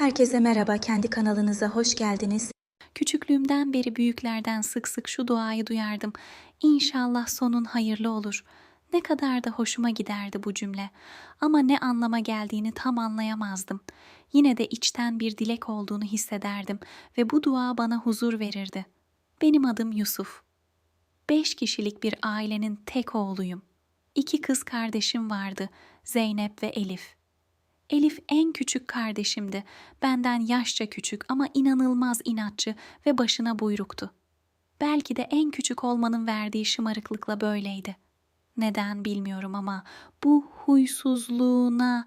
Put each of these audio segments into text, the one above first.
Herkese merhaba, kendi kanalınıza hoş geldiniz. Küçüklüğümden beri büyüklerden sık sık şu duayı duyardım. İnşallah sonun hayırlı olur. Ne kadar da hoşuma giderdi bu cümle. Ama ne anlama geldiğini tam anlayamazdım. Yine de içten bir dilek olduğunu hissederdim ve bu dua bana huzur verirdi. Benim adım Yusuf. Beş kişilik bir ailenin tek oğluyum. İki kız kardeşim vardı, Zeynep ve Elif. Elif en küçük kardeşimdi. Benden yaşça küçük ama inanılmaz inatçı ve başına buyruktu. Belki de en küçük olmanın verdiği şımarıklıkla böyleydi. Neden bilmiyorum ama bu huysuzluğuna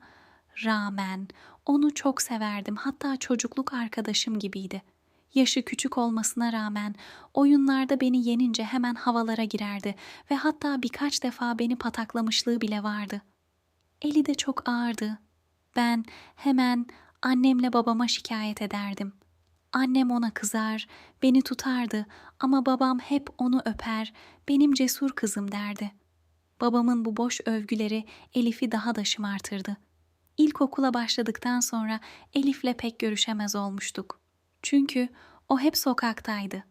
rağmen onu çok severdim. Hatta çocukluk arkadaşım gibiydi. Yaşı küçük olmasına rağmen oyunlarda beni yenince hemen havalara girerdi ve hatta birkaç defa beni pataklamışlığı bile vardı. Eli de çok ağırdı. Ben hemen annemle babama şikayet ederdim. Annem ona kızar, beni tutardı ama babam hep onu öper, benim cesur kızım derdi. Babamın bu boş övgüleri Elif'i daha da şımartırdı. İlkokula başladıktan sonra Elif'le pek görüşemez olmuştuk. Çünkü o hep sokaktaydı.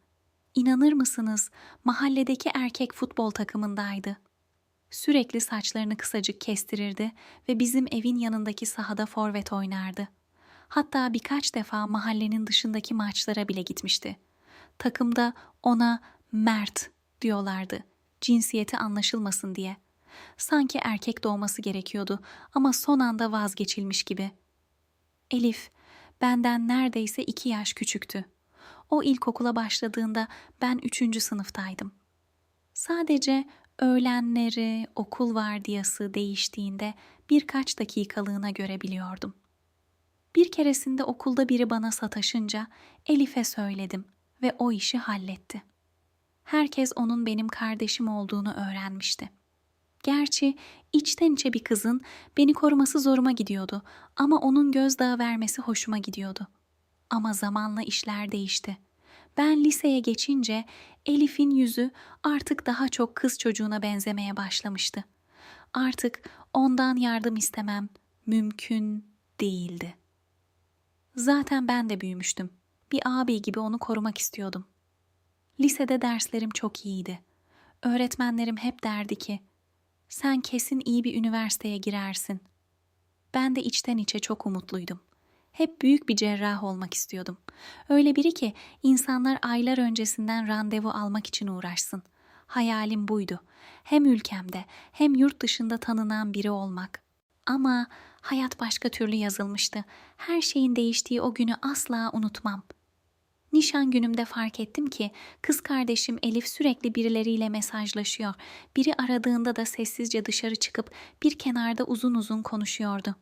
İnanır mısınız mahalledeki erkek futbol takımındaydı. Sürekli saçlarını kısacık kestirirdi ve bizim evin yanındaki sahada forvet oynardı. Hatta birkaç defa mahallenin dışındaki maçlara bile gitmişti. Takımda ona Mert diyorlardı. Cinsiyeti anlaşılmasın diye. Sanki erkek doğması gerekiyordu ama son anda vazgeçilmiş gibi. Elif benden neredeyse iki yaş küçüktü. O ilkokula başladığında ben üçüncü sınıftaydım. Sadece öğlenleri, okul vardiyası değiştiğinde birkaç dakikalığına görebiliyordum. Bir keresinde okulda biri bana sataşınca Elif'e söyledim ve o işi halletti. Herkes onun benim kardeşim olduğunu öğrenmişti. Gerçi içten içe bir kızın beni koruması zoruma gidiyordu ama onun gözdağı vermesi hoşuma gidiyordu. Ama zamanla işler değişti. Ben liseye geçince Elif'in yüzü artık daha çok kız çocuğuna benzemeye başlamıştı. Artık ondan yardım istemem mümkün değildi. Zaten ben de büyümüştüm. Bir ağabey gibi onu korumak istiyordum. Lisede derslerim çok iyiydi. Öğretmenlerim hep derdi ki, sen kesin iyi bir üniversiteye girersin. Ben de içten içe çok umutluydum. Hep büyük bir cerrah olmak istiyordum. Öyle biri ki insanlar aylar öncesinden randevu almak için uğraşsın. Hayalim buydu. Hem ülkemde hem yurt dışında tanınan biri olmak. Ama hayat başka türlü yazılmıştı. Her şeyin değiştiği o günü asla unutmam. Nişan günümde fark ettim ki kız kardeşim Elif sürekli birileriyle mesajlaşıyor. Biri aradığında da sessizce dışarı çıkıp bir kenarda uzun uzun konuşuyordu.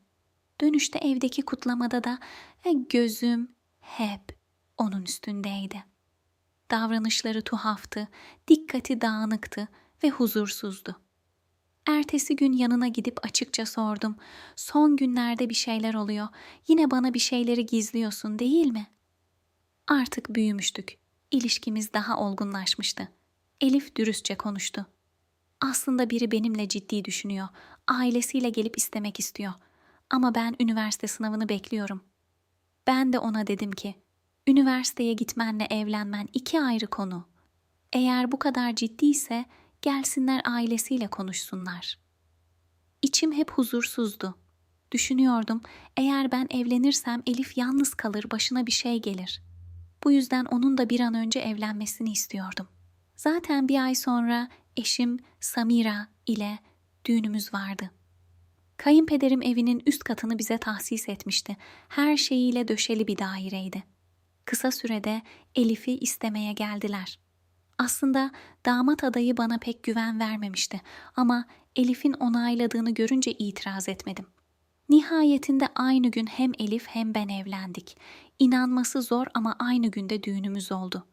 Dönüşte evdeki kutlamada da e, gözüm hep onun üstündeydi. Davranışları tuhaftı, dikkati dağınıktı ve huzursuzdu. Ertesi gün yanına gidip açıkça sordum. Son günlerde bir şeyler oluyor. Yine bana bir şeyleri gizliyorsun değil mi? Artık büyümüştük. İlişkimiz daha olgunlaşmıştı. Elif dürüstçe konuştu. Aslında biri benimle ciddi düşünüyor. Ailesiyle gelip istemek istiyor. Ama ben üniversite sınavını bekliyorum. Ben de ona dedim ki, üniversiteye gitmenle evlenmen iki ayrı konu. Eğer bu kadar ciddiyse gelsinler ailesiyle konuşsunlar. İçim hep huzursuzdu. Düşünüyordum, eğer ben evlenirsem Elif yalnız kalır, başına bir şey gelir. Bu yüzden onun da bir an önce evlenmesini istiyordum. Zaten bir ay sonra eşim Samira ile düğünümüz vardı. Kayınpederim evinin üst katını bize tahsis etmişti. Her şeyiyle döşeli bir daireydi. Kısa sürede Elif'i istemeye geldiler. Aslında damat adayı bana pek güven vermemişti ama Elif'in onayladığını görünce itiraz etmedim. Nihayetinde aynı gün hem Elif hem ben evlendik. İnanması zor ama aynı günde düğünümüz oldu.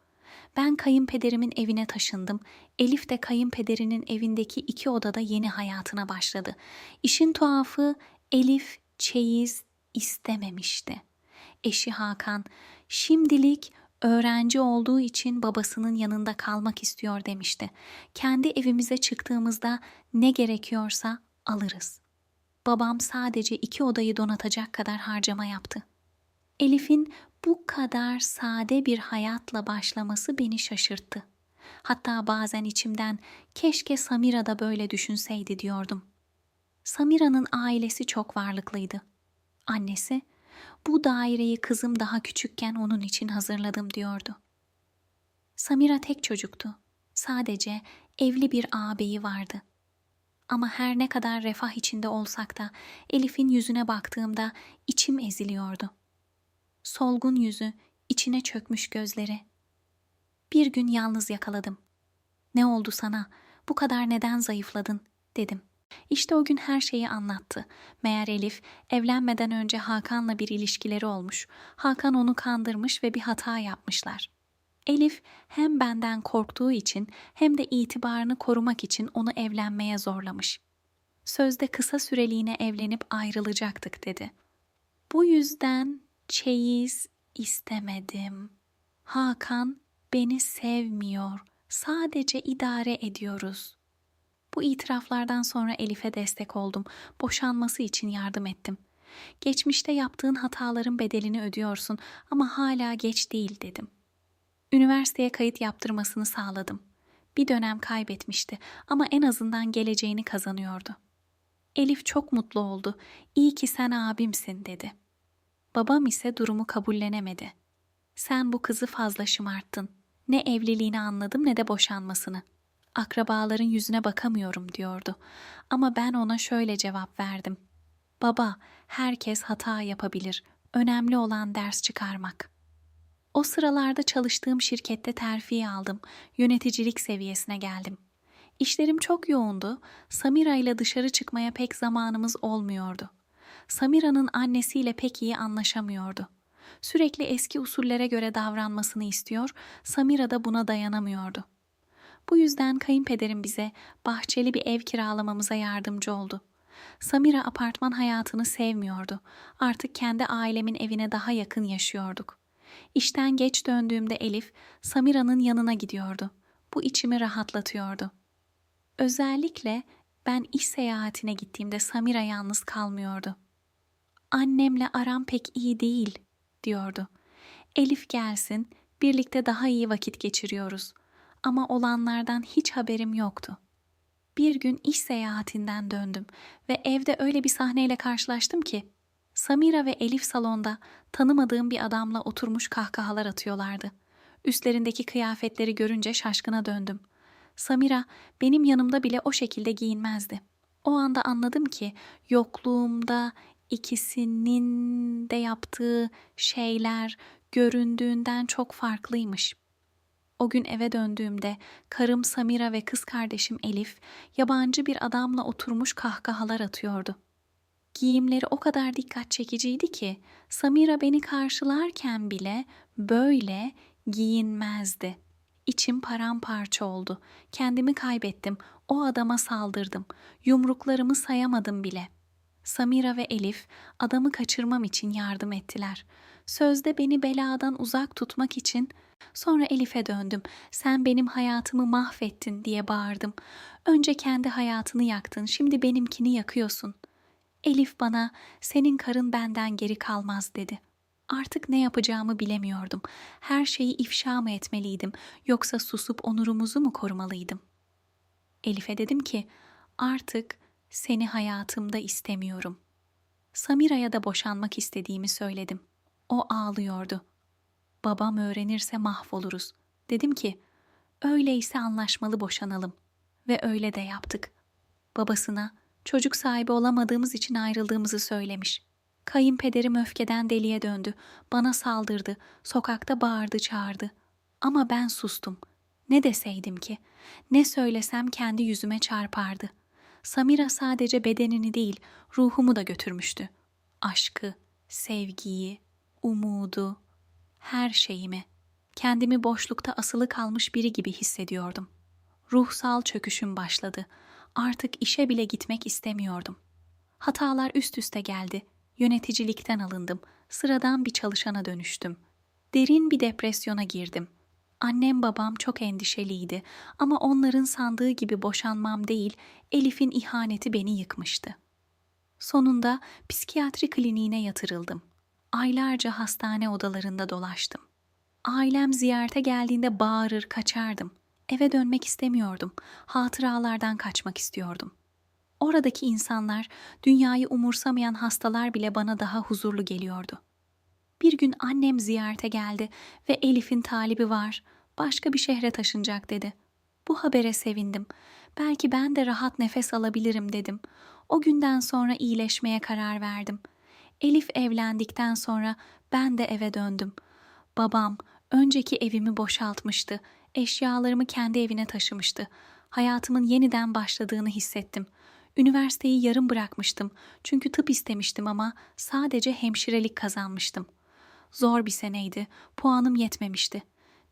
Ben kayınpederimin evine taşındım. Elif de kayınpederinin evindeki iki odada yeni hayatına başladı. İşin tuhafı Elif çeyiz istememişti. Eşi Hakan şimdilik öğrenci olduğu için babasının yanında kalmak istiyor demişti. Kendi evimize çıktığımızda ne gerekiyorsa alırız. Babam sadece iki odayı donatacak kadar harcama yaptı. Elif'in bu kadar sade bir hayatla başlaması beni şaşırttı. Hatta bazen içimden keşke Samira da böyle düşünseydi diyordum. Samira'nın ailesi çok varlıklıydı. Annesi, bu daireyi kızım daha küçükken onun için hazırladım diyordu. Samira tek çocuktu. Sadece evli bir ağabeyi vardı. Ama her ne kadar refah içinde olsak da Elif'in yüzüne baktığımda içim eziliyordu. Solgun yüzü, içine çökmüş gözleri. Bir gün yalnız yakaladım. Ne oldu sana? Bu kadar neden zayıfladın? dedim. İşte o gün her şeyi anlattı. Meğer Elif evlenmeden önce Hakan'la bir ilişkileri olmuş. Hakan onu kandırmış ve bir hata yapmışlar. Elif hem benden korktuğu için hem de itibarını korumak için onu evlenmeye zorlamış. Sözde kısa süreliğine evlenip ayrılacaktık dedi. Bu yüzden çeyiz istemedim. Hakan beni sevmiyor. Sadece idare ediyoruz. Bu itiraflardan sonra Elif'e destek oldum. Boşanması için yardım ettim. Geçmişte yaptığın hataların bedelini ödüyorsun ama hala geç değil dedim. Üniversiteye kayıt yaptırmasını sağladım. Bir dönem kaybetmişti ama en azından geleceğini kazanıyordu. Elif çok mutlu oldu. İyi ki sen abimsin dedi. Babam ise durumu kabullenemedi. Sen bu kızı fazla şımarttın. Ne evliliğini anladım ne de boşanmasını. Akrabaların yüzüne bakamıyorum diyordu. Ama ben ona şöyle cevap verdim. Baba, herkes hata yapabilir. Önemli olan ders çıkarmak. O sıralarda çalıştığım şirkette terfi aldım. Yöneticilik seviyesine geldim. İşlerim çok yoğundu. Samira ile dışarı çıkmaya pek zamanımız olmuyordu. Samira'nın annesiyle pek iyi anlaşamıyordu. Sürekli eski usullere göre davranmasını istiyor, Samira da buna dayanamıyordu. Bu yüzden kayınpederim bize bahçeli bir ev kiralamamıza yardımcı oldu. Samira apartman hayatını sevmiyordu. Artık kendi ailemin evine daha yakın yaşıyorduk. İşten geç döndüğümde Elif, Samira'nın yanına gidiyordu. Bu içimi rahatlatıyordu. Özellikle ben iş seyahatine gittiğimde Samira yalnız kalmıyordu. Annemle aram pek iyi değil, diyordu. Elif gelsin, birlikte daha iyi vakit geçiriyoruz. Ama olanlardan hiç haberim yoktu. Bir gün iş seyahatinden döndüm ve evde öyle bir sahneyle karşılaştım ki Samira ve Elif salonda tanımadığım bir adamla oturmuş kahkahalar atıyorlardı. Üstlerindeki kıyafetleri görünce şaşkına döndüm. Samira benim yanımda bile o şekilde giyinmezdi. O anda anladım ki yokluğumda ikisinin de yaptığı şeyler göründüğünden çok farklıymış. O gün eve döndüğümde karım Samira ve kız kardeşim Elif yabancı bir adamla oturmuş kahkahalar atıyordu. Giyimleri o kadar dikkat çekiciydi ki Samira beni karşılarken bile böyle giyinmezdi. İçim paramparça oldu. Kendimi kaybettim. O adama saldırdım. Yumruklarımı sayamadım bile. Samira ve Elif adamı kaçırmam için yardım ettiler. Sözde beni beladan uzak tutmak için sonra Elif'e döndüm. Sen benim hayatımı mahvettin diye bağırdım. Önce kendi hayatını yaktın, şimdi benimkini yakıyorsun. Elif bana senin karın benden geri kalmaz dedi. Artık ne yapacağımı bilemiyordum. Her şeyi ifşa mı etmeliydim yoksa susup onurumuzu mu korumalıydım? Elif'e dedim ki artık seni hayatımda istemiyorum. Samira'ya da boşanmak istediğimi söyledim. O ağlıyordu. Babam öğrenirse mahvoluruz. Dedim ki öyleyse anlaşmalı boşanalım. Ve öyle de yaptık. Babasına çocuk sahibi olamadığımız için ayrıldığımızı söylemiş. Kayınpederim öfkeden deliye döndü. Bana saldırdı. Sokakta bağırdı çağırdı. Ama ben sustum. Ne deseydim ki? Ne söylesem kendi yüzüme çarpardı. Samira sadece bedenini değil, ruhumu da götürmüştü. Aşkı, sevgiyi, umudu, her şeyimi. Kendimi boşlukta asılı kalmış biri gibi hissediyordum. Ruhsal çöküşüm başladı. Artık işe bile gitmek istemiyordum. Hatalar üst üste geldi. Yöneticilikten alındım. Sıradan bir çalışana dönüştüm. Derin bir depresyona girdim. Annem babam çok endişeliydi ama onların sandığı gibi boşanmam değil, Elif'in ihaneti beni yıkmıştı. Sonunda psikiyatri kliniğine yatırıldım. Aylarca hastane odalarında dolaştım. Ailem ziyarete geldiğinde bağırır kaçardım. Eve dönmek istemiyordum. Hatıralardan kaçmak istiyordum. Oradaki insanlar, dünyayı umursamayan hastalar bile bana daha huzurlu geliyordu. Bir gün annem ziyarete geldi ve Elif'in talibi var. Başka bir şehre taşınacak dedi. Bu habere sevindim. Belki ben de rahat nefes alabilirim dedim. O günden sonra iyileşmeye karar verdim. Elif evlendikten sonra ben de eve döndüm. Babam önceki evimi boşaltmıştı. Eşyalarımı kendi evine taşımıştı. Hayatımın yeniden başladığını hissettim. Üniversiteyi yarım bırakmıştım. Çünkü tıp istemiştim ama sadece hemşirelik kazanmıştım. Zor bir seneydi. Puanım yetmemişti.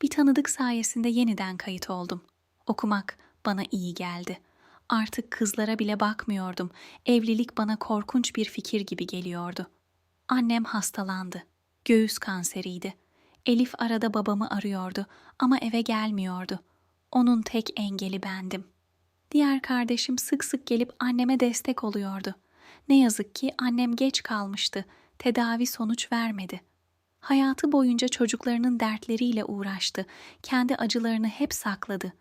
Bir tanıdık sayesinde yeniden kayıt oldum. Okumak bana iyi geldi. Artık kızlara bile bakmıyordum. Evlilik bana korkunç bir fikir gibi geliyordu. Annem hastalandı. Göğüs kanseriydi. Elif arada babamı arıyordu ama eve gelmiyordu. Onun tek engeli bendim. Diğer kardeşim sık sık gelip anneme destek oluyordu. Ne yazık ki annem geç kalmıştı. Tedavi sonuç vermedi. Hayatı boyunca çocuklarının dertleriyle uğraştı. Kendi acılarını hep sakladı.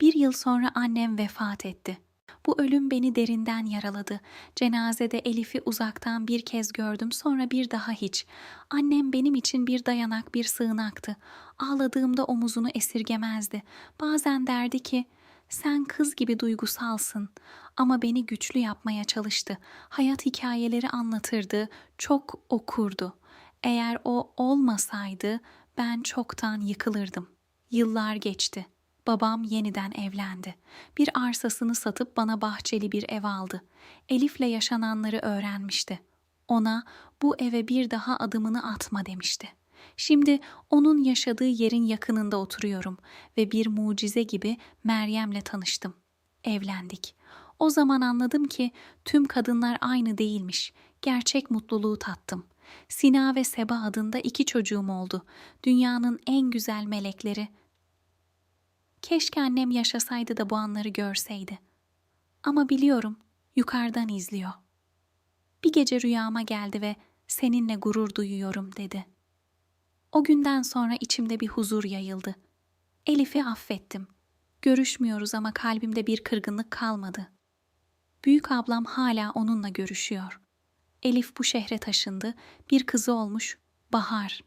Bir yıl sonra annem vefat etti. Bu ölüm beni derinden yaraladı. Cenazede Elif'i uzaktan bir kez gördüm, sonra bir daha hiç. Annem benim için bir dayanak, bir sığınaktı. Ağladığımda omuzunu esirgemezdi. Bazen derdi ki, sen kız gibi duygusalsın ama beni güçlü yapmaya çalıştı. Hayat hikayeleri anlatırdı, çok okurdu. Eğer o olmasaydı ben çoktan yıkılırdım. Yıllar geçti. Babam yeniden evlendi. Bir arsasını satıp bana bahçeli bir ev aldı. Elif'le yaşananları öğrenmişti. Ona bu eve bir daha adımını atma demişti. Şimdi onun yaşadığı yerin yakınında oturuyorum ve bir mucize gibi Meryem'le tanıştım. Evlendik. O zaman anladım ki tüm kadınlar aynı değilmiş. Gerçek mutluluğu tattım. Sina ve Seba adında iki çocuğum oldu. Dünyanın en güzel melekleri. Keşke annem yaşasaydı da bu anları görseydi. Ama biliyorum, yukarıdan izliyor. Bir gece rüyama geldi ve seninle gurur duyuyorum dedi. O günden sonra içimde bir huzur yayıldı. Elif'i affettim. Görüşmüyoruz ama kalbimde bir kırgınlık kalmadı. Büyük ablam hala onunla görüşüyor. Elif bu şehre taşındı, bir kızı olmuş, Bahar.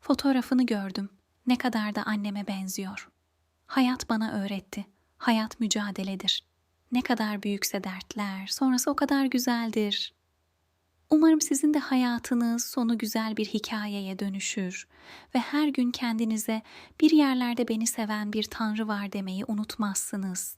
Fotoğrafını gördüm. Ne kadar da anneme benziyor. Hayat bana öğretti. Hayat mücadeledir. Ne kadar büyükse dertler, sonrası o kadar güzeldir. Umarım sizin de hayatınız sonu güzel bir hikayeye dönüşür ve her gün kendinize bir yerlerde beni seven bir tanrı var demeyi unutmazsınız.